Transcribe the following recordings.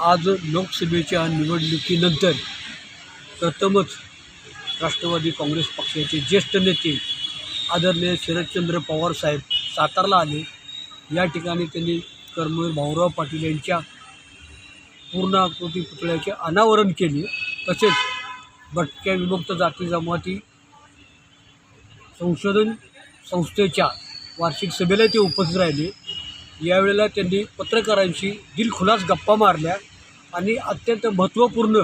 आज लोकसभेच्या निवडणुकीनंतर प्रथमच राष्ट्रवादी काँग्रेस पक्षाचे ज्येष्ठ नेते आदरणीय शरदचंद्र पवार साहेब सातारला आले. या ठिकाणी त्यांनी कर्मवीर भाऊराव पाटील यांच्या पूर्णाकृती पुतळ्याचे अनावरण केले. तसेच भटक्या विमुक्त जाती जमाती संशोधन संस्थेच्या वार्षिक सभेला ते उपस्थित राहिले. यावेळेला त्यांनी पत्रकारांशी दिलखुलास गप्पा मारल्या आणि अत्यंत महत्त्वपूर्ण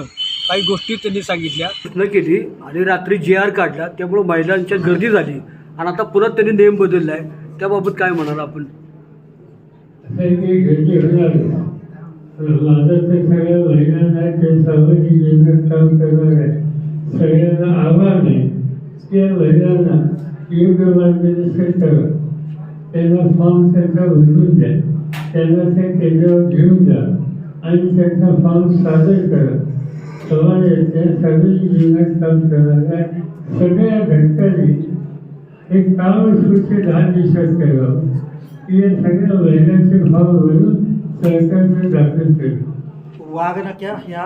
काही गोष्टी त्यांनी सांगितल्या. प्रश्न केली आणि रात्री जे आर काढला. त्यामुळे महिलांच्या गर्दी झाली. आणि आता पुन्हा त्यांनी नियम बदलला आहे त्याबाबत काय म्हणाल आपण? असं काही घडली होणार माझं तर सगळ्या महिलांना ते सामाजिक योजनेत काम करणार आहे सगळ्यांना आव्हान आहे. त्या महिलांना योग्य मार्गाने सेट करा. त्यांना फॉर्म त्यांचा उचलून द्या. त्यांना ते त्याच्यावर घेऊन जा. आणि त्यांचा फॉर्म सादर करा. समाजाच्या सगळी जीवनात काम करणाऱ्या सगळ्या घटकांनी हे काम दहा दिवसात करावं की या सगळ्या महिलांचे भाव भरून सरकारने दाखल केलं वाघनक्या ह्या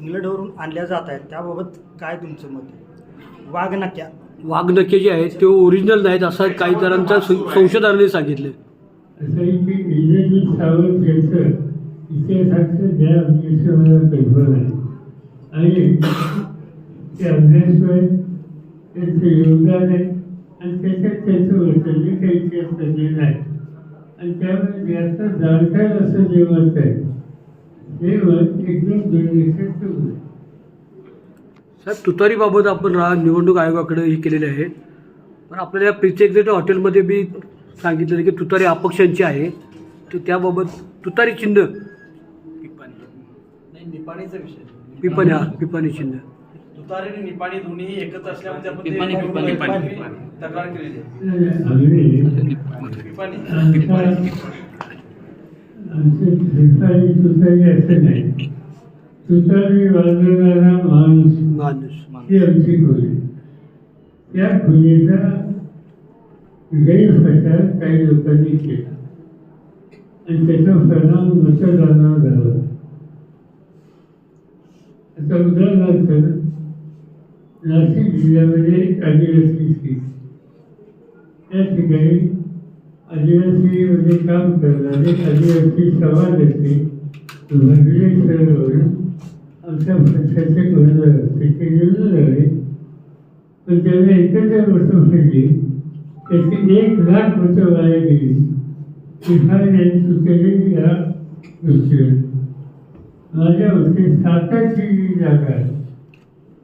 इंग्लंडवरून आणल्या जात आहेत. त्याबाबत काय तुमचं मत आहे? वाघनक्या वाघनखे जे आहेत ते ओरिजिनल नाहीत असं काही जणांच्या संशोधनाने सांगितले. असं आहे की इतिहासाचं आहे. आणि ते अभ्यासवर त्यांचं योगदान आहे आणि त्याच्यात त्यांचं होतं काही इतिहास पडलेलं आहे. आणि त्यामुळे याचं जाणकार असं जे मत आहे. ते मत एकदम दुर्लक्षित ठेवलं साहेब तुतारीबाबत आपण रा निवडणूक आयोगाकडे हे केलेले आहे. पण आपल्याला या प्रिचे एक्झिट हॉटेलमध्ये बी सांगितलेलं की तुतारी अपक्षांची आहे. तर त्याबाबत तुतारी चिन्ह. नाही निपाणीचा विषय. पिपाणी हा पिपाणी चिन्ह. तुतारी आणि निपाणी दोन्ही एकत्र असल्यामुळे आपण ते- पिपाणी, पिपाणी, पिपाणी, पिपाणी. तक्रार केलेली आहे. असं नाही. तुतारी वाजवणारा माणूस माणूस ही आमची खोली. त्या खोलीचा गैरप्रचार काही लोकांनी केला. आणि त्याचा परिणाम मतदानावर झाला. आता उदाहरणार्थ नाशिक जिल्ह्यामध्ये एक आदिवासी सीट त्या ठिकाणी आदिवासीमध्ये काम करणारे आदिवासी समाजाचे भरले शहरावरून आमच्या पक्षाचे गव्हर्नर असते ते निवडून आले. पण त्याला एकत्र मतं पडली त्याची एक लाख मतं वाया गेली. सुचलेली यांनी सुचवलेली या गोष्टीवर माझ्या मते साताची जी जागा आहे.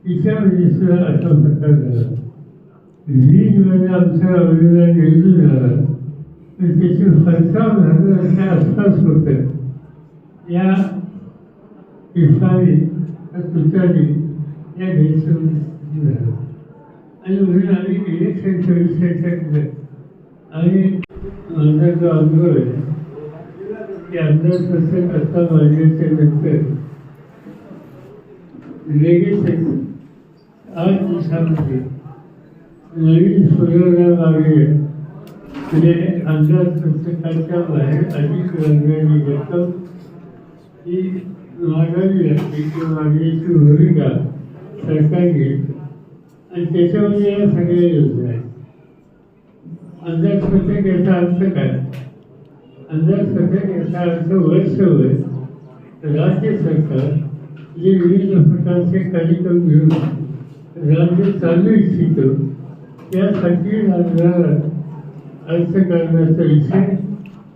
तिच्यामध्ये म्हणजे सुद्धा असा प्रकार झाला. वीजमध्ये आमचा अवलेला निवडून आला पण त्याची फरकाव झालं अशा आसपास होतं. या इफारी तुतारी या गैरसमज झाला आणि म्हणून आम्ही इलेक्शन चोवीसच्या केलं आणि माझा जो अनुभव आहे की आमदार कसं करता मांडल्याच्या नंतर लगेच आठ दिवसामध्ये नवीन सुधारणा लागली म्हणजे आमदार पुस्तकाच्या बाहेर अधिक रंगाने घेतो ही मागावी असते किंवा मागणीची भूमिका सरकार घेईल आणि त्याच्यामध्ये या सगळ्या योजना आहेत अंदाजपत्रक याचा अर्थ काय अंदाजपत्रक याचा अर्थ वर्षभर राज्य सरकार जे विविध प्रकारचे कार्यक्रम घेऊन राज्य चालू इच्छितो त्यासाठी लागणारा अर्थकारणाचा विषय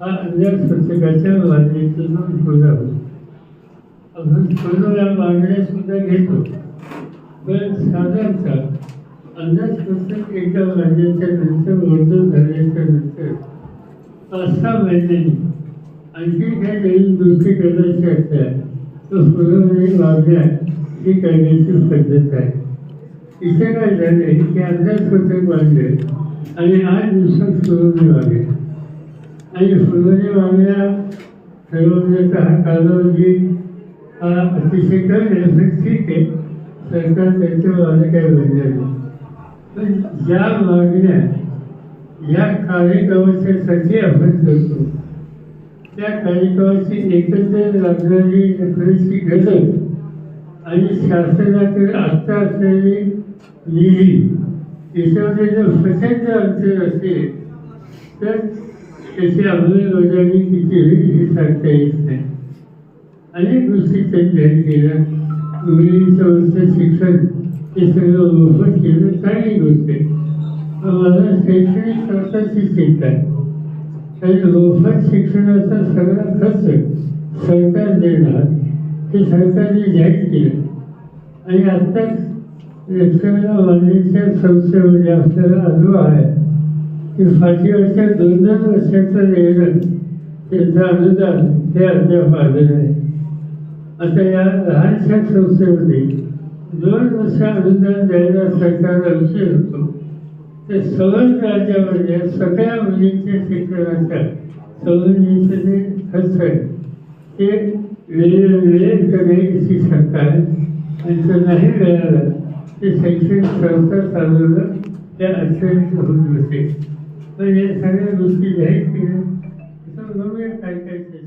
हा अंदाजपत्रकाच्या मागणीतून होता आपण पूर्ण या मागण्या सुद्धा घेतो. पण साधारणतः अंदाजपत्रक एका महिन्याच्या नंतर मंजूर झाल्याच्यानंतर? पाच सहा महिन्यांनी आणखी काही नवीन गोष्टी करायच्या असल्या तर पुरवणी मागण्या ही करण्याची पद्धत आहे. इथे काय झाले की अंदाजपत्रक मागले आणि आठ दिवसात पुरवणी मागले आणि पुरवणी मागण्या ठरवण्याचा हा कालावधी अतिशय कमी ठीक आहे सरकार त्याचं माझं काही म्हणणं पण ज्या मागण्या या कार्यक्रमाच्यासाठी आपण करतो. त्या कार्यक्रमाची एकंदर लागणारी नोकरीची गरज आणि शासनाकडे आत्ता असलेली निधी याच्यामध्ये जर प्रचंड अंतर असेल तर त्याची अंमलबजावणी किती होईल हे सांगता येत नाही. अनेक गोष्टी त्यांनी ध्यान केल्या. मुलींचं वरचं शिक्षण हे सगळं मोफत केलं. चांगली गोष्ट आहे. मला शैक्षणिक खर्चाची चिंता आहे. आणि मोफत शिक्षणाचा सगळा खर्च सरकार देणार हे सरकारने जाहीर केलं. आणि आत्ताच लष्कराला मान्यच्या संस्थेमध्ये म्हणजे आपल्याला अनुभव आहे की फाशीवरच्या दोन दोन वर्षाचं देणं त्याचं अनुदान हे अद्याप आलेलं आहे आता या लहानशा संस्थेमध्ये दोन वर्षा अनुदान द्यायला सरकारला विषय होतो. तर सवल राज्यामध्ये म्हणजे सगळ्या मुलींच्या शिक्षणाच्या सवलतीचे जे खर्च आहे ते वेळे करण्याची सरकार त्यांचं नाही मिळालं ते शैक्षणिक संस्था चालवलं त्या अडचणीत होत नसेल पण या सगळ्या गोष्टी काय करायचं